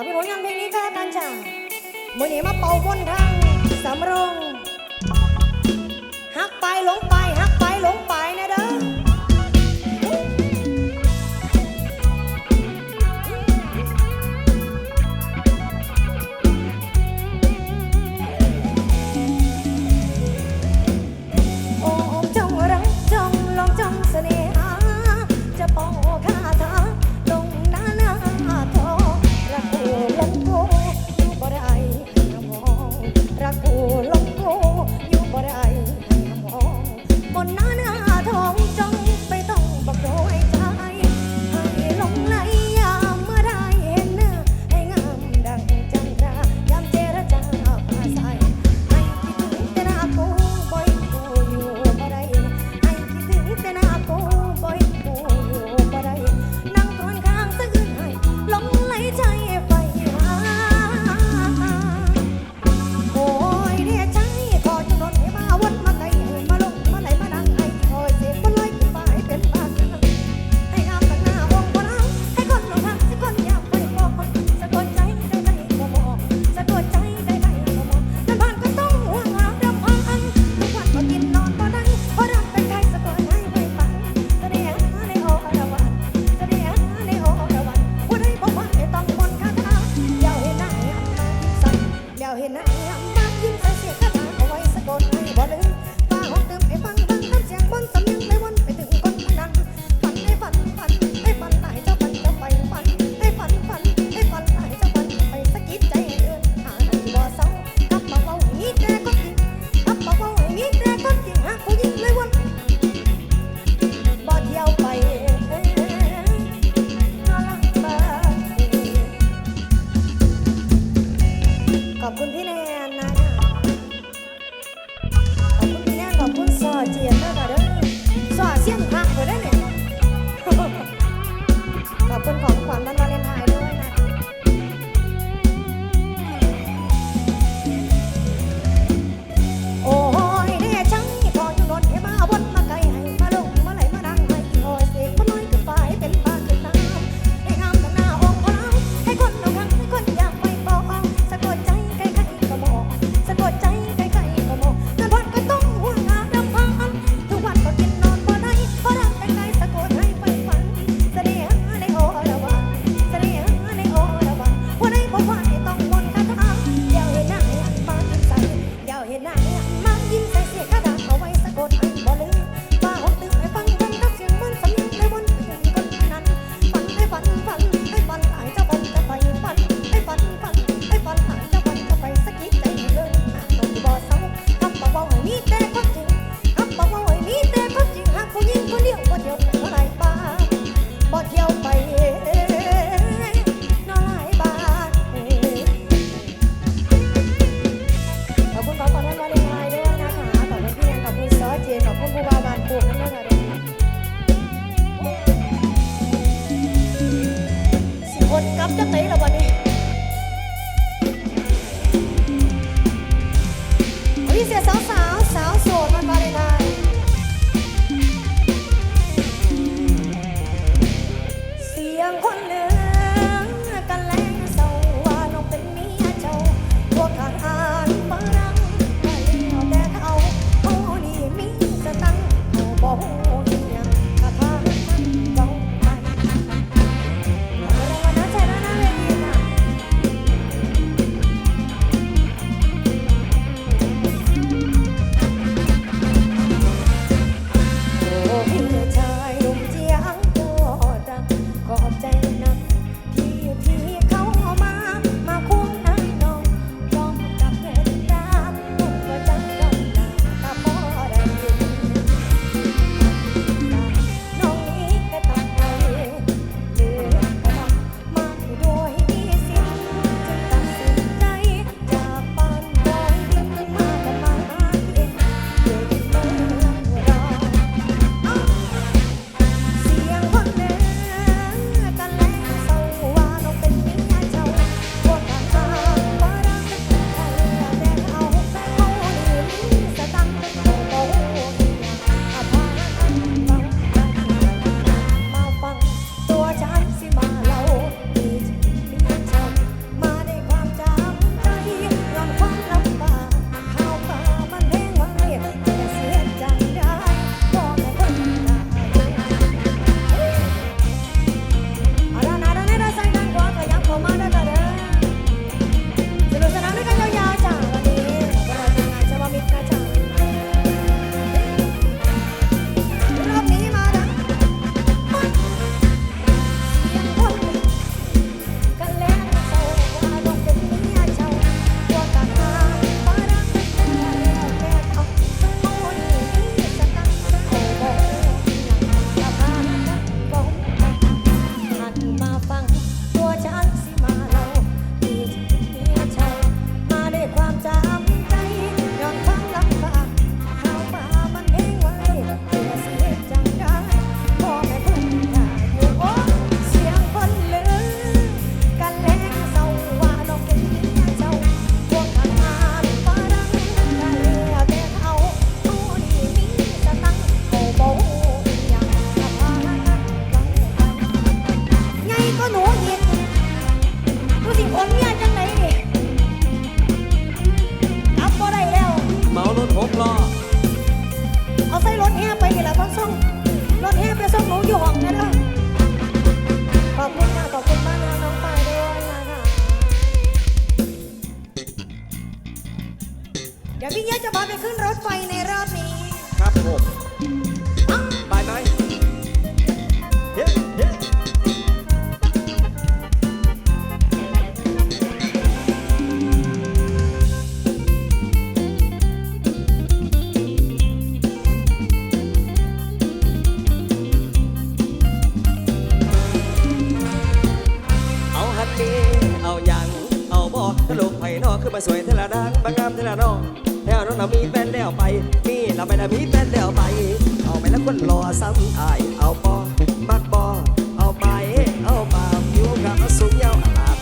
ากเป็นผลงานเพลงนี้ก็แล้วกันจ้ะมื่อนี้มาเป่าบนทางสำโรงหักไปหลงไป เรามีแฟนแล้วไป มีเราไปแล้วมีแฟนแล้วไป เอาไปแล้วคนรอซ้ำอายเอาบอมักบอเอาไป เอามาผิวขาสูงยาวอาลาด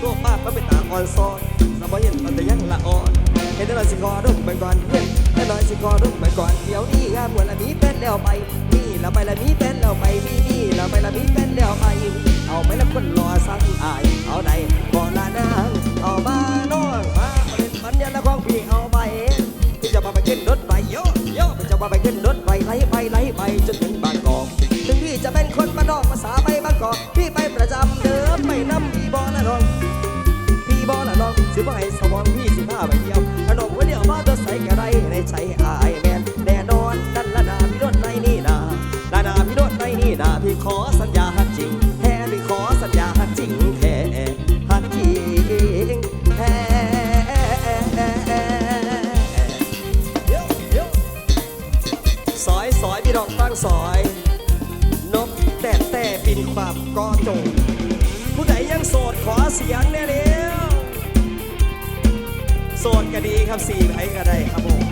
ตัวป้าก็เป็นตาอ่อนซ้อนสบายเย็นมันแต่ยังละอ่อนเห็นแต่ลอยสิคอรุ่มไปก่อนเห็นแต่ลอยสิคอรุ่มไปก่อนเดี๋ยวนี้งานบวชละมีแฟนแล้วไป มีเราไปละมีแฟนแล้วไป มีมีเราไปละมีแฟนแล้วไป เอาไปแล้วคนรอซ้ำอาย โยพี่จ โสดก็ดีครับสี่ไผก็ได้ครับผม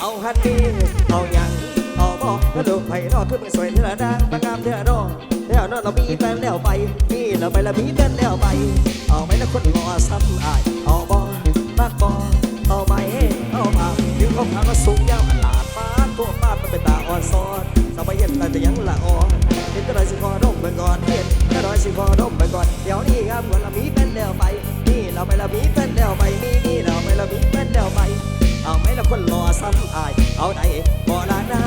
เอาฮันนี่เอาหยังเอาบอกก็ดูไผ่รอดขึ้นมาสวยเท่าดังประกามเท่าดอกแล้วนอนเรามีแฟนแล้วไปมีเราไปแล้วมีแฟนแล้วไป เอาไหมแล้วคนรอซ้ำอายเอาบอกมากบอกเอาไหมเอามาถึงเขาพามาสูงยาวอันลา ตัวป้าดมันเป็นตาอ่อนซ้อนสบายเย็นแต่จะยังละอ่อนเห็นก็เลยสิคอร่มไปก่อนเห็นก็เลยสิคอร่มไปก่อนเดี๋ยวนี้ครับวันละมีเป็นแล้วไปนี่เราไปละมีเป็นแล้วไปนี่นี่เราไปละมีเป็นแล้วไป เอาไหมละคนรอซ้ำอาย เอาไหนบ่ละนา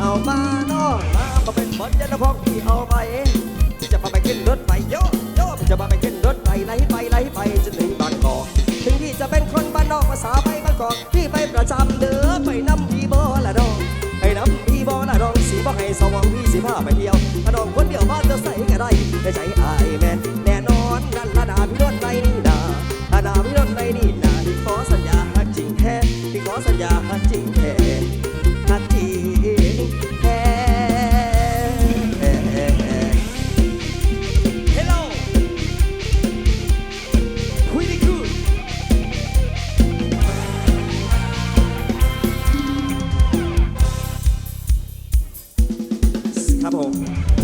เอามาน้องมาเป็นบอลยันละพองพี่เอาไปที่จะพาไปขึ้นรถไฟโยโย่จะพาไป ครับผม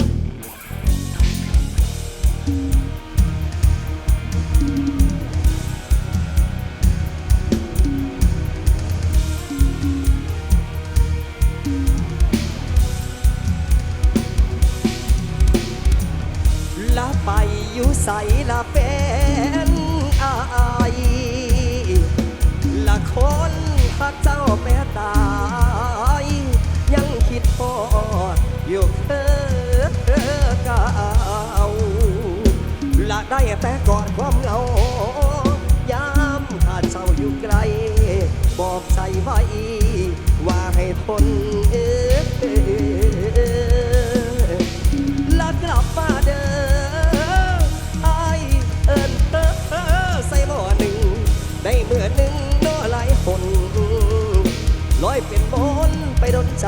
คนเออลากลับมาเด้อไอเอิญเตอเออใส่หม้อหนึ่ง ได้เมื่อหนึ่งน้อหลายคนลอยเป็นบนไปดนใจ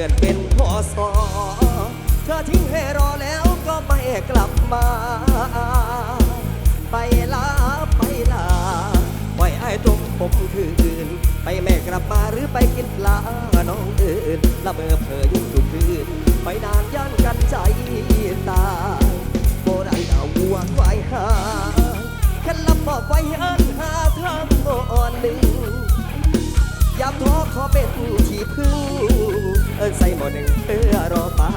ือนเดือนเป็นพศเธอทิ้งให้รอแล้วก็ไม่กลับมา ไปลาไปลาไว้ไอ้ตรงผมคืน ไปแม่กลับมาหรือไปกินปลาน้องอื่นละเมอเพออยู่ เอินใส่หมอหนึ่งเพื่อรอปา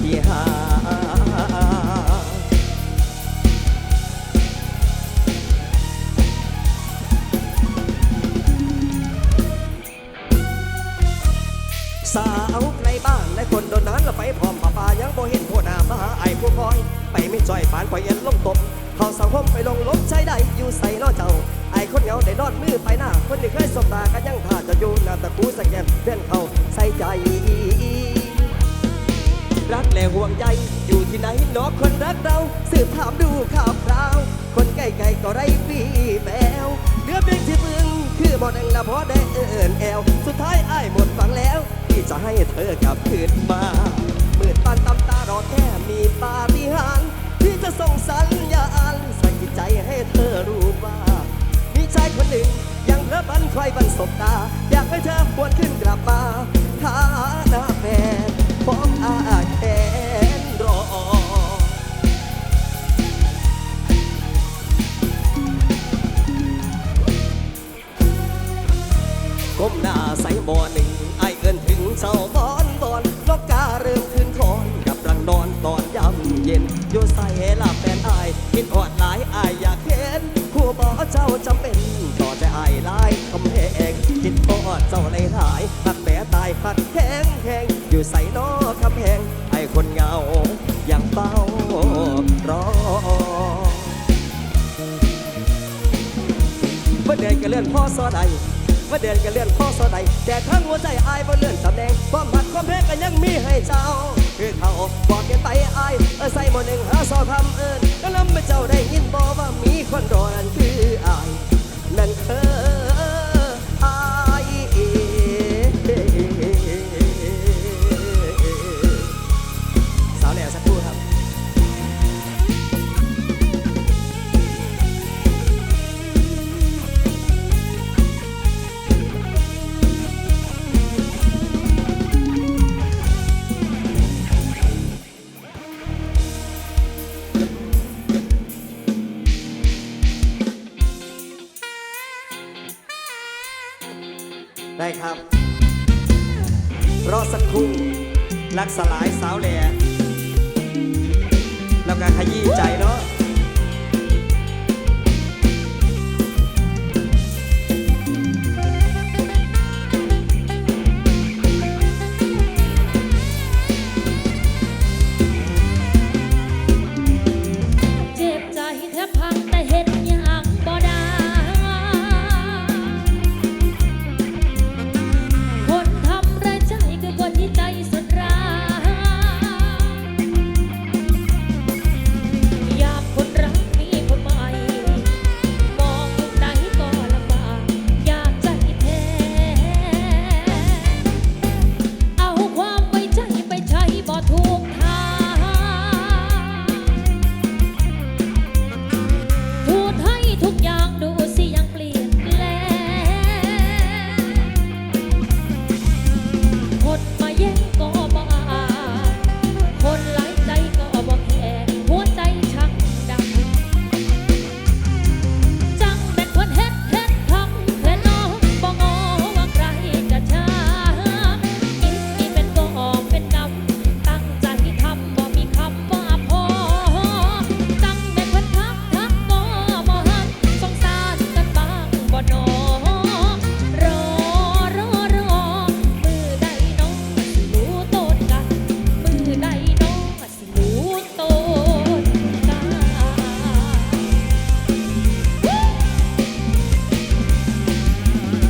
ที่หาสาวไกลบ้านและคนโดนนั้นเราไปพร้อมป่าป่ายังบ่เห็นผู้นามาหาไอ้ผู้คอย ไปไม่จ่อยปานปล่อยเอ็นลงตบเขาสังคมไปลงลบใช้ได้อยู่ใส่นอเจ้า คนเหงาได้นอนมือไปหน้า คนที่เคยสบตากันยังท่าจะอยู่หน้าตะกูสแกนเพื่อนเขาใส่ใจ รักและห่วงใยอยู่ที่ไหนเนอคนรักเรา สืบถามดูข่าวคราว คนใกล้ๆก็ไร้ปีแมวเหลือเพียงที่มึงคือบ่อนังละพอได้เอินแอวสุดท้ายอ้ายหมดฟังแล้วที่จะให้เธอกลับคืนมามืดปานตำตารอแค่มีปาฏิหาริย์ที่จะส่งสัญญาณใส่ใจให้เธอรู้ว่า ชายคนหนึ่ง ยังระบันใคอยบันสบตา อยากให้เธอหวนขึ้นกลับมาฐานะแฟนพร้อมอาแคนรอ ก้มหน้าใส่หมอหนึ่งไอายเอินถึงเช้าบอนบอนนกกาเริ่มขึ้นคอนกับรังนอนตอนยำเย็น อยู่ใส่ลาแฟนอายคิดอดลายหลายคำแหงคิดอดเจ้าในหายหักแม่ตายหักแข็งแข็งอยู่ใส่นอคำแหงไอคนเงาอยังเฝ้ารอเมื่อเดือนก็เลื่อนพ่อซอใดเมื่อเดือนก็เลื่อนพ่อซอใดแต่ทั้งหัวใจอายบ่เลื่อนตำแหน่งความหักความแพ้ก็ยังมีให้เจ้า คือเขาบอกกันไปอายเออใส่หมดหนึ่งหาซอคำเอิญก็ลำไปเจ้าได้ยินบอกว่ามีคนรอนั่นคืออาย นั่นคือ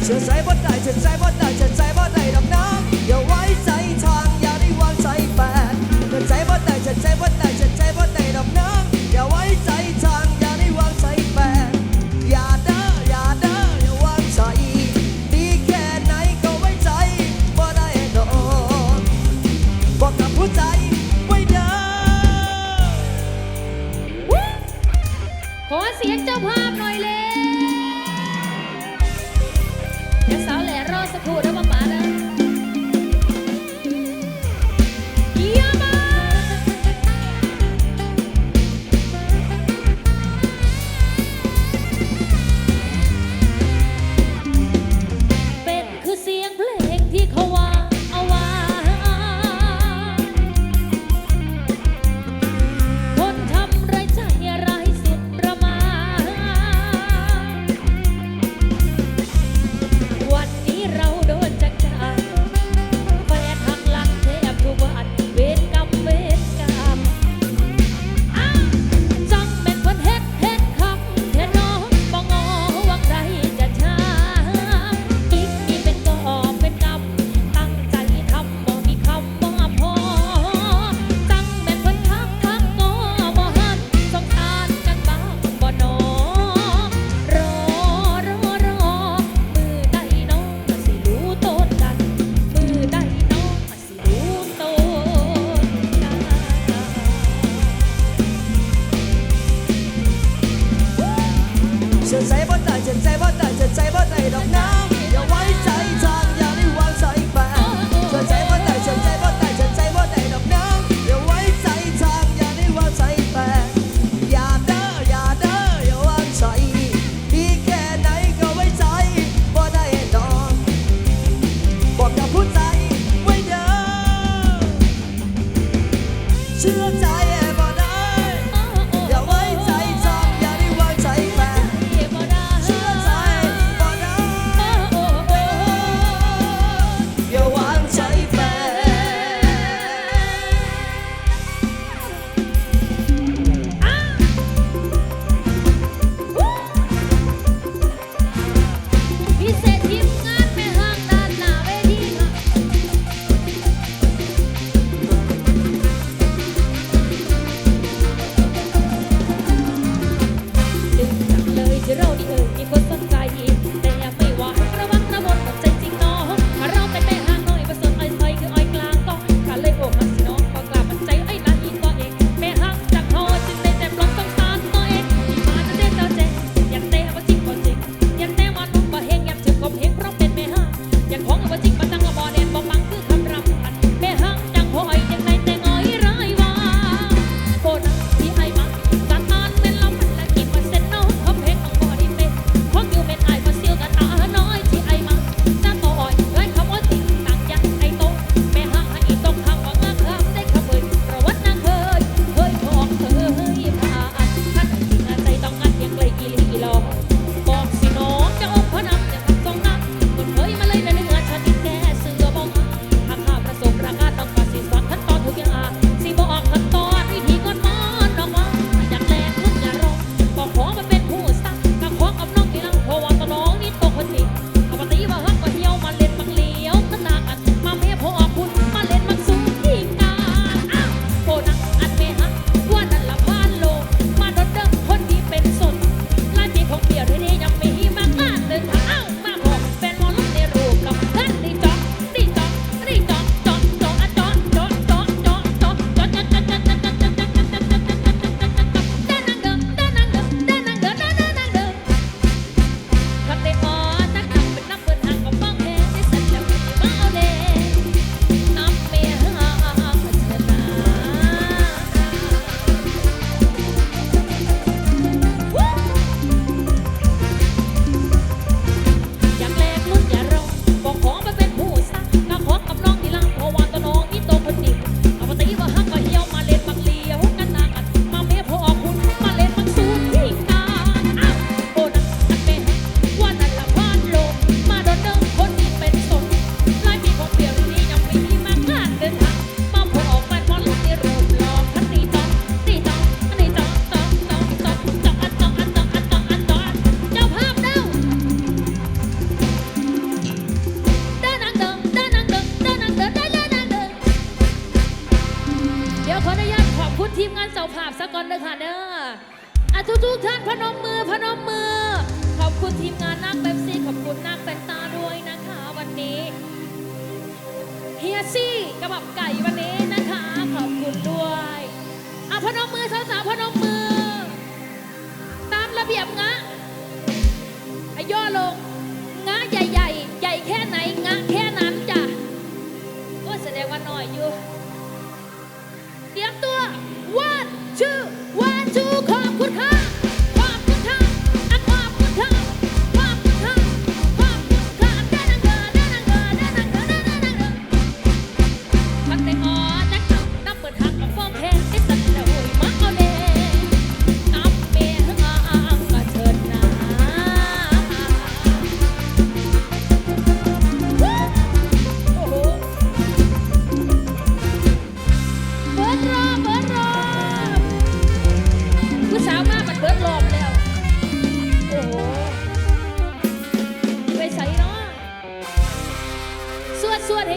เชื่อใจบ่ได้เชื่อใจบ่ได้เชื่อใจบ่ได้ดอกน้ำ